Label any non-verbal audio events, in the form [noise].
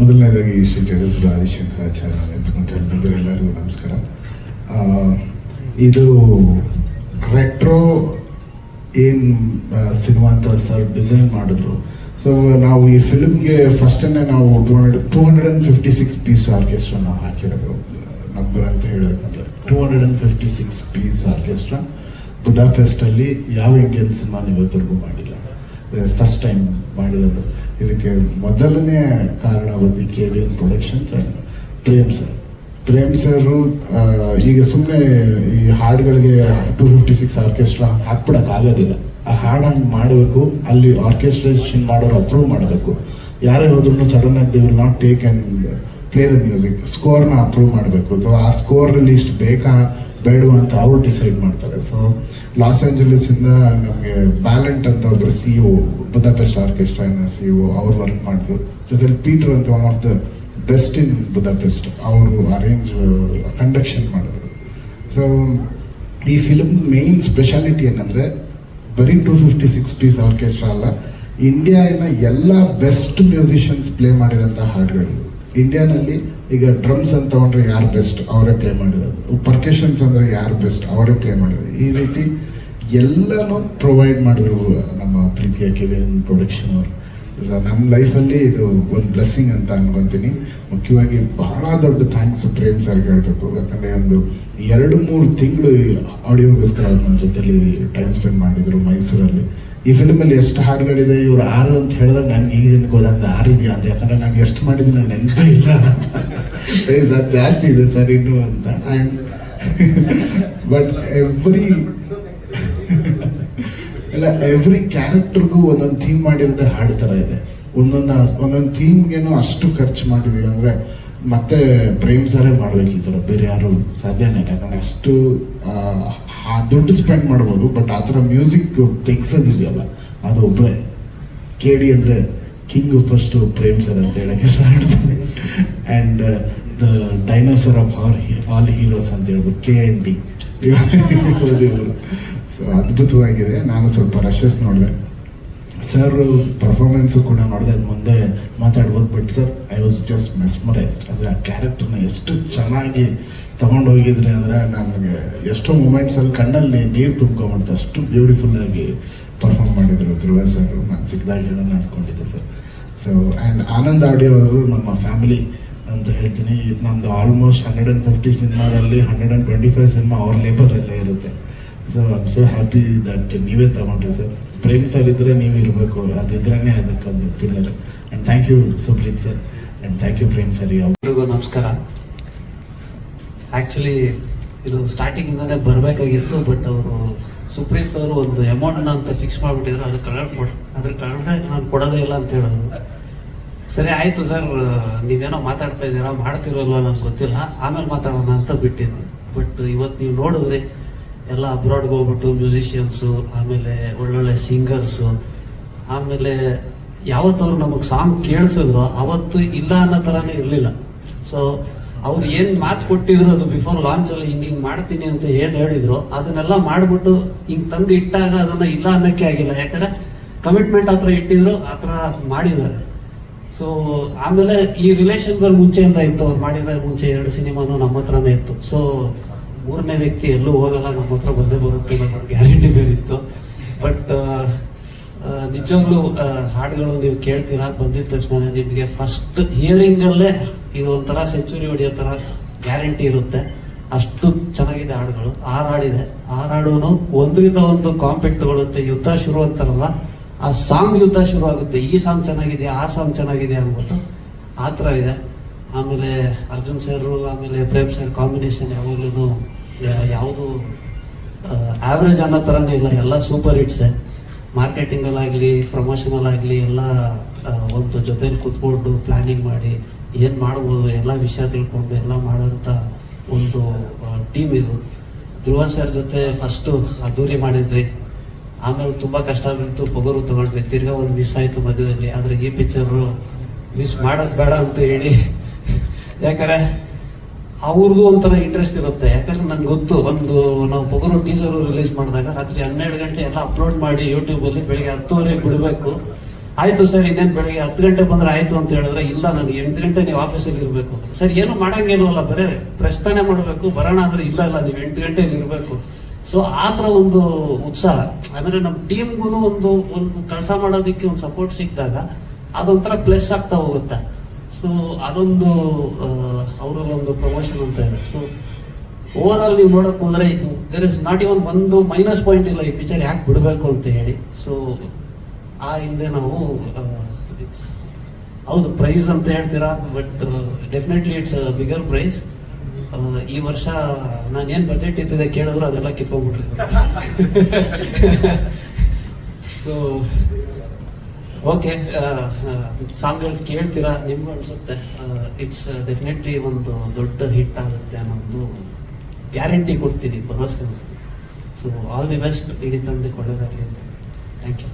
ಮೊದಲನೇದಾಗಿ ಶ್ರೀ ಜಗದ್ಗುರು ಆದಿಶಂಕರಾಚಾರ್ಯ ಎಲ್ಲರಿಗೂ ನಮಸ್ಕಾರ. ಇದು ರೆಟ್ರೋ ಏನು ಸಿನಿಮಾ ಅಂತ ಸರ್ ಡಿಸೈನ್ ಮಾಡಿದ್ರು. ಸೊ ನಾವು ಈ ಫಿಲ್ಮ್ಗೆ ಫಸ್ಟನ್ನೇ ನಾವು two hundred two hundred and fifty six piece orchestra ನಾವು ಹಾಕಿರೋದು ನಂಬರ್ ಅಂತ ಹೇಳೋದಂದ್ರೆ two hundred and fifty six piece orchestra ಬುಡಾಪೆಸ್ಟಲ್ಲಿ ಯಾವ ಇಂಡಿಯನ್ ಸಿನಿಮಾ ಇವತ್ತರೆಗೂ ಮಾಡಿಲ್ಲ. ಫಸ್ಟ್ ಟೈಮ್ ಮಾಡಿರೋದು. ಇದಕ್ಕೆ ಮೊದಲನೇ ಕಾರಣ ಬಂದು K V N productions Prem sir Prem sir ಈಗ ಸುಮ್ಮನೆ ಈ ಹಾಡುಗಳಿಗೆ ಟೂ ಫಿಫ್ಟಿ ಸಿಕ್ಸ್ ಆರ್ಕೆಸ್ಟ್ರಾ ಹಾಕ್ಬಿಡೋಕ್ಕಾಗೋದಿಲ್ಲ ಆ ಹಾಡು ಹಂಗೆ ಮಾಡಬೇಕು, ಅಲ್ಲಿ ಆರ್ಕೆಸ್ಟ್ರೇಷನ್ ಮಾಡೋರು ಅಪ್ರೂವ್ ಮಾಡಬೇಕು. ಯಾರೇ ಹೋದ್ರು ಸಡನ್ ಆಗಿ they not take and play the music ಸ್ಕೋರ್ನ approve ಮಾಡಬೇಕು. ಸೊ ಆ ಸ್ಕೋರಲ್ಲಿ ಇಷ್ಟು ಬೇಕಾ? ಬೇಡವಾ ಅಂತ ಅವರು ಡಿಸೈಡ್ ಮಾಡ್ತಾರೆ. ಸೊ ಲಾಸ್ ಏಂಜಲೀಸಿಂದ ನಮಗೆ ವ್ಯಾಲೆಂಟ್ ಅಂತ ಒಬ್ರು C O Budapest orchestra C O ಅವ್ರು ವರ್ಕ್ ಮಾಡಿದ್ರು. ಜೊತೆಲಿ ಪೀಟರ್ ಅಂತ one of the best in Budapest ಅವರು ಅರೇಂಜ್ ಕಂಡಕ್ಷನ್ ಮಾಡಿದ್ರು. ಸೊ ಈ ಫಿಲ್ಮ್ ಮೇನ್ ಸ್ಪೆಷಾಲಿಟಿ ಏನಂದ್ರೆ, ಬರೀ two fifty six piece orchestra ಅಲ್ಲ ಇಂಡಿಯಾನ ಎಲ್ಲ ಬೆಸ್ಟ್ ಮ್ಯೂಸಿಷಿಯನ್ಸ್ ಪ್ಲೇ ಮಾಡಿರೋಂಥ ಹಾಡುಗಳು. ಇಂಡಿಯಾನಲ್ಲಿ ಈಗ ಡ್ರಮ್ಸ್ ಅಂತ ತಗೊಂಡ್ರೆ ಯಾರು ಬೆಸ್ಟ್ ಅವರೇ ಪ್ಲೇ ಮಾಡಿರೋದು. ಪರ್ಕೇಶನ್ಸ್ ಅಂದರೆ ಯಾರು ಬೆಸ್ಟ್ ಅವರೇ ಪ್ಲೇ ಮಾಡಿರೋದು. ಈ ರೀತಿ ಎಲ್ಲನೂ ಪ್ರೊವೈಡ್ ಮಾಡಿದ್ರು ನಮ್ಮ ಪ್ರೀತಿಯ ಕೆ ವಿ ಪ್ರೊಡಕ್ಷನ್ ಅವರು. ಸೊ ನಮ್ಮ ಲೈಫಲ್ಲಿ ಇದು ಒಂದು ಬ್ಲೆಸ್ಸಿಂಗ್ ಅಂತ ಅನ್ಕೊಂತೀನಿ. ಮುಖ್ಯವಾಗಿ ಬಹಳ ದೊಡ್ಡ ಥ್ಯಾಂಕ್ಸ್ ಪ್ರೇಮ್ ಸರ್ಗೆ ಹೇಳ್ಬೇಕು. ಯಾಕಂದರೆ ಒಂದು ಎರಡು ಮೂರು ತಿಂಗಳು ಆಡಿಯೋಗೋಸ್ಕರ ನನ್ನ ಜೊತೆಲಿ ಟೈಮ್ ಸ್ಪೆಂಡ್ ಮಾಡಿದ್ರು ಮೈಸೂರಲ್ಲಿ. ಈ ಫಿಲ್ಮಲ್ಲಿ ಎಷ್ಟು ಹಾಡುಗಳಿದೆ ಇವ್ರು ಆರು ಅಂತ ಹೇಳಿದಾಗ ನನಗೆ ಈಗ ಗೊತ್ತಾಗ್ತದೆ ಆರು ಇದೆಯಾ ಅಂತ. ಯಾಕಂದ್ರೆ ನಾನು ಎಷ್ಟು ಮಾಡಿದ್ದೀನಿ ನಾನು ನೆನಪೇ ಇಲ್ಲ. ಸರ್, ಜಾಸ್ತಿ ಇದೆ ಸರ್ ಇನ್ನು ಅಂತ. ಆ್ಯಂಡ್ ಬಟ್ ಎವ್ರಿ ಇಲ್ಲ ಎವ್ರಿ ಕ್ಯಾರೆಕ್ಟರ್ಗೂ ಒಂದೊಂದು ಥೀಮ್ ಮಾಡಿರೋದೇ ಹಾಡು ಥರ ಇದೆ. ಒಂದೊಂದು ಒಂದೊಂದು ಥೀಮ್ಗೇನು ಅಷ್ಟು ಖರ್ಚು ಮಾಡಿದೀವಿ ಅಂದರೆ ಮತ್ತೆ ಪ್ರೇಮ್ ಸರೇ ಮಾಡ್ಬೇಕು ಈ ಥರ ಬೇರೆ ಯಾರು ಸಾಧ್ಯನೇ ಇಲ್ಲ. ಯಾಕಂದ್ರೆ ಅಷ್ಟು ದುಡ್ಡು ಸ್ಪೆಂಡ್ ಮಾಡ್ಬೋದು ಬಟ್ ಆ ಥರ ಮ್ಯೂಸಿಕ್ ತೆಗ್ಸೋದಿದೆಯಲ್ಲ ಅದು ಒಬ್ಬರೇ ಕೇಳಿ ಅಂದರೆ ಕಿಂಗ್ ಫಸ್ಟು ಪ್ರೇಮ್ ಸರ್ ಅಂತ ಹೇಳಕ್ಕೆ ಇಷ್ಟಪಡ್ತೀನಿ and the dinosaur of all all heroes ಅಂತ ಹೇಳ್ಬೋದು ಕೆ ಎನ್ ಡಿ ಅದ್ಭುತವಾಗಿದೆ ನಾನು ಸ್ವಲ್ಪ ರಶಸ್ ನೋಡಿದೆ. ಸರ್ ಪರ್ಫಾರ್ಮೆನ್ಸು ಕೂಡ ನೋಡಿದೆ. ಅದು ಮುಂದೆ ಮಾತಾಡ್ಬೋದು but sir I was just mesmerised ಅಂದರೆ ಆ ಕ್ಯಾರೆಕ್ಟರ್ನ ಎಷ್ಟು ಚೆನ್ನಾಗಿ ತಗೊಂಡು ಹೋಗಿದ್ರೆ ಅಂದರೆ ನನಗೆ ಎಷ್ಟೋ ಮೂಮೆಂಟ್ಸಲ್ಲಿ ಕಣ್ಣಲ್ಲಿ ನೀರು ತುಂಬ್ಕೊಂಬಿಡ್ತು ಅಷ್ಟು ಬ್ಯೂಟಿಫುಲ್ ಆಗಿ ಪರ್ಫಾರ್ಮ್ ಮಾಡಿದರು ಧ್ರುವ ಸರ್ ನಾನು ಸಿಕ್ಕಿದಾಗ ಹೇಳೋಣ ಅಂದ್ಕೊಂಡಿದ್ದೆ sir so and Anand audio ಅವರು ನಮ್ಮ ಫ್ಯಾಮಿಲಿ ಅಂತ ಹೇಳ್ತೀನಿ. ಇದು ನಂದು ಆಲ್ಮೋಸ್ಟ್ ಹಂಡ್ರೆಡ್ ಆ್ಯಂಡ್ ಫಿಫ್ಟಿ ಸಿನಿಮಾದಲ್ಲಿ hundred and twenty five cinema ಅವ್ರ ಲೇಬರಲ್ಲೇ ಇರುತ್ತೆ. So am so happy that ನೀವೇ ತಗೊಂಡ್ರಿ ಸರ್ ಪ್ರೇಮ್ ಸರ್ ಇದ್ರೆ ನೀವು ಇರಬೇಕು ಅದಿದ್ರೇ ಅದಕ್ಕೊಂದು pillar and thank you Supreeth sir and thank you Prem sir ಎಲ್ರಿಗೂ ನಮಸ್ಕಾರ. ಆ್ಯಕ್ಚುಲಿ ಇದು ಸ್ಟಾರ್ಟಿಂಗಿಂದನೇ ಬರಬೇಕಾಗಿತ್ತು ಬಟ್ ಅವರು ಸುಪ್ರೀತ್ ಅವರು ಒಂದು ಅಮೌಂಟ್ನ ಅಂತ ಫಿಕ್ಸ್ ಮಾಡಿಬಿಟ್ಟಿದ್ರು. ಅದು ಕಳೆಕ್ಟ್ ಕೊಡ್ ಅದ್ರ ಕಳೆದ ನಾನು ಕೊಡೋದೇ ಇಲ್ಲ ಅಂತ ಹೇಳೋದು. ಸರಿ, ಆಯಿತು ಸರ್ ನೀವೇನೋ ಮಾತಾಡ್ತಾ ಇದ್ದೀರಾ, ಮಾಡ್ತಿರಲ್ವ ನನಗೆ ಗೊತ್ತಿಲ್ಲ. ಆಮೇಲೆ ಮಾತಾಡೋಣ ಅಂತ ಬಿಟ್ಟಿದ್ದು. ಬಟ್ ಇವತ್ತು ನೀವು ನೋಡಿದ್ರಿ ಎಲ್ಲ ಅಬ್ರಾಡ್ಗೆ ಹೋಗ್ಬಿಟ್ಟು ಮ್ಯೂಸಿಷಿಯನ್ಸು ಆಮೇಲೆ ಒಳ್ಳೊಳ್ಳೆ ಸಿಂಗರ್ಸು ಆಮೇಲೆ ಯಾವತ್ತವ್ರು ನಮಗೆ ಸಾಂಗ್ ಕೇಳಿಸಿದ್ರು, ಅವತ್ತು ಇಲ್ಲ ಅನ್ನೋ ಥರನೇ ಇರಲಿಲ್ಲ. ಸೊ ಅವ್ರು ಏನು ಮಾತು ಕೊಟ್ಟಿದ್ರು ಅದು ಬಿಫೋರ್ ಲಾಂಚಲ್ಲಿ ಹಿಂಗೆ ಹಿಂಗೆ ಮಾಡ್ತೀನಿ ಅಂತ ಏನು ಹೇಳಿದ್ರು, ಅದನ್ನೆಲ್ಲ ಮಾಡಿಬಿಟ್ಟು ಹಿಂಗೆ ತಂದು ಇಟ್ಟಾಗ ಅದನ್ನು ಇಲ್ಲ ಅನ್ನೋಕ್ಕೆ ಆಗಿಲ್ಲ. ಯಾಕಂದರೆ ಕಮಿಟ್ಮೆಂಟ್ ಹತ್ರ ಇಟ್ಟಿದ್ರು, ಆ ಥರ ಮಾಡಿದ್ದಾರೆ. ಸೊ ಆಮೇಲೆ ಈ ರಿಲೇಷನ್ಗಳು ಮುಂಚೆಯಿಂದ ಇತ್ತು. ಅವ್ರು ಮಾಡಿದ್ರೆ ಮುಂಚೆ ಎರಡು ಸಿನಿಮಾನು ನಮ್ಮ ಹತ್ರನೇ ಇತ್ತು. ಸೊ ಮೂರನೇ ವ್ಯಕ್ತಿ ಎಲ್ಲೂ ಹೋಗಲ್ಲ, ನಮ್ಮ ಹತ್ರ ಬಂದೇ ಬರುತ್ತೆ ಅನ್ನೋ ಗ್ಯಾರಂಟಿ ಬೇರಿತ್ತು. ಬಟ್ ನಿಜವಾಗ್ಲೂ ಹಾಡುಗಳು ನೀವು ಕೇಳ್ತೀರಾ ಬಂದಿದ ತಕ್ಷಣ ನಿಮಗೆ ಫಸ್ಟ್ ಹಿಯರಿಂಗಲ್ಲೇ ಇದು ಒಂಥರ ಸೆಂಚುರಿ ಹೊಡೆಯೋ ಥರ ಗ್ಯಾರಂಟಿ ಇರುತ್ತೆ. ಅಷ್ಟು ಚೆನ್ನಾಗಿದೆ ಹಾಡುಗಳು ಆರು ಹಾಡಿದೆ ಆರು ಹಾಡೂ ಒಂದರಿಂದ ಒಂದು ಕಾಂಪೆಕ್ಟ್ ತಗೊಳುತ್ತೆ ಯುದ್ಧ ಶುರು ಅಂತಾರಲ್ಲ, ಆ ಸಾಂಗ್ ಯುದ್ಧ ಶುರು ಆಗುತ್ತೆ. ಈ ಸಾಂಗ್ ಚೆನ್ನಾಗಿದೆ, ಆ ಸಾಂಗ್ ಚೆನ್ನಾಗಿದೆ ಅಂದ್ಬಿಟ್ಟು ಆ ಥರ ಇದೆ. ಆಮೇಲೆ ಅರ್ಜುನ್ ಸರ್ ಆಮೇಲೆ ಪ್ರೇಮ್ ಸರ್ ಕಾಂಬಿನೇಷನ್ ಯಾವಾಗಲೂ ಯಾವುದು ಆವ್ರೇಜ್ ಅನ್ನೋ ಥರನೇ ಇಲ್ಲ. ಎಲ್ಲ ಸೂಪರ್ ಹಿಟ್ಸೆ ಮಾರ್ಕೆಟಿಂಗಲ್ಲಾಗಲಿ ಪ್ರಮೋಷನಲ್ಲಾಗಲಿ ಎಲ್ಲ ಒಂದು ಜೊತೆಲಿ ಕೂತ್ಕೊಂಡು ಪ್ಲ್ಯಾನಿಂಗ್ ಮಾಡಿ ಏನು ಮಾಡ್ಬೋದು, ಎಲ್ಲ ವಿಷಯ ತಿಳ್ಕೊಂಡು ಎಲ್ಲ ಮಾಡೋಂಥ ಒಂದು ಟೀಮ್ ಇದು. ಧ್ರುವ ಸರ್ ಜೊತೆ ಫಸ್ಟು ಅದ್ದೂರಿ ಮಾಡಿದ್ರಿ. ಆಮೇಲೆ ತುಂಬ ಕಷ್ಟ ಆಗಿತ್ತು ಪೊಗರು ತಗೊಂಡ್ರಿ ತಿರ್ಗಾ ಒಂದು ಮಿಸ್ ಆಯಿತು ಮಧ್ಯದಲ್ಲಿ ಆದರೆ ಈ ಪಿಕ್ಚರು ಮಿಸ್ ಮಾಡೋದು ಬೇಡ ಅಂತ ಹೇಳಿ. ಯಾಕಂದರೆ ಅವ್ರದ್ದು ಒಂಥರ ಇಂಟ್ರೆಸ್ಟ್ ಇರುತ್ತೆ. ಯಾಕಂದ್ರೆ ನನ್ಗೆ ಗೊತ್ತು, ಒಂದು ನಾವು ಪೊಗರು ಟೀಸರ್ ರಿಲೀಸ್ ಮಾಡಿದಾಗ ರಾತ್ರಿ ಹನ್ನೆರಡು ಗಂಟೆ ಎಲ್ಲ ಅಪ್ಲೋಡ್ ಮಾಡಿ ಯೂಟ್ಯೂಬಲ್ಲಿ ಬೆಳಿಗ್ಗೆ ಹತ್ತುವರೆಗೆ ಬಿಡಬೇಕು. ಆಯ್ತು ಸರ್, ಇನ್ನೇನು ಬೆಳಿಗ್ಗೆ ಹತ್ತು ಗಂಟೆ ಬಂದ್ರೆ ಆಯ್ತು ಅಂತ ಹೇಳಿದ್ರೆ, ಇಲ್ಲ ನನಗೆ ಎಂಟು ಗಂಟೆ ನೀವು ಆಫೀಸಲ್ಲಿ ಇರಬೇಕು. ಸರ್, ಏನು ಮಾಡಂಗೇನಲ್ಲ ಬರೇ ಪ್ರಸ್ತಾನೆ ಮಾಡಬೇಕು, ಬರೋಣ ಅಂದ್ರೆ ಇಲ್ಲ ಇಲ್ಲ, ನೀವು ಎಂಟು ಗಂಟೆಯಲ್ಲಿ ಇರಬೇಕು. ಸೊ ಆ ಥರ ಒಂದು ಉತ್ಸಾಹ. ಅಂದ್ರೆ ನಮ್ಮ ಟೀಮ್ಗೂ ಒಂದು ಒಂದು ಕೆಲಸ ಮಾಡೋದಕ್ಕೆ ಒಂದು ಸಪೋರ್ಟ್ ಸಿಕ್ಕಿದಾಗ ಅದೊಂಥರ ಪ್ಲಸ್ ಆಗ್ತಾ ಹೋಗುತ್ತೆ. ಸೊ ಅದೊಂದು ಅವರ ಒಂದು ಪ್ರಮೋಷನ್ ಅಂತ ಇದೆ. ಸೊ ಓವರ್ ನೀವು ನೋಡಕ್ ಹೋದ್ರೆ ದೇರ್ ಇಸ್ ನಾಟ್ ಇವನ್ ಒಂದು ಮೈನಸ್ ಪಾಯಿಂಟ್ ಇಲ್ಲ ಈ ಪಿಕ್ಚರ್ ಯಾಕೆ ಬಿಡಬೇಕು ಅಂತ ಹೇಳಿ. ಸೊ ಆ ಹಿಂದೆ ನಾವು ಹೌದು ಪ್ರೈಸ್ ಅಂತ ಹೇಳ್ತೀರಾ? But definitely it's bigger prize ಈ ವರ್ಷ ನಾನು ಏನು ಬಜೆಟ್ ಇದ್ದಿದೆ ಕೇಳಿದ್ರು ಅದೆಲ್ಲ ಕಿತ್ಕೊಂಡ್ಬಿಟ್ರಿ. ಸೊ [laughs] ಓಕೆ ಸಾಂಗ್ಗಳು ಕೇಳ್ತೀರಾ? ನಿಮ್ಗೆ ಅನಿಸುತ್ತೆ. ಇಟ್ಸ್ ಡೆಫಿನೆಟ್ಲಿ ಒಂದು ದೊಡ್ಡ ಹಿಟ್ ಆಗುತ್ತೆ ಅನ್ನೋದು ಗ್ಯಾರಂಟಿ ಕೊಡ್ತೀನಿ ಭರವಸೆ ಸೊ ಆಲ್ ದಿ ಬೆಸ್ಟ್ ಇಡೀ ತಂದೆ ಕೊಡೋದಾಗಲಿ ಥ್ಯಾಂಕ್ ಯು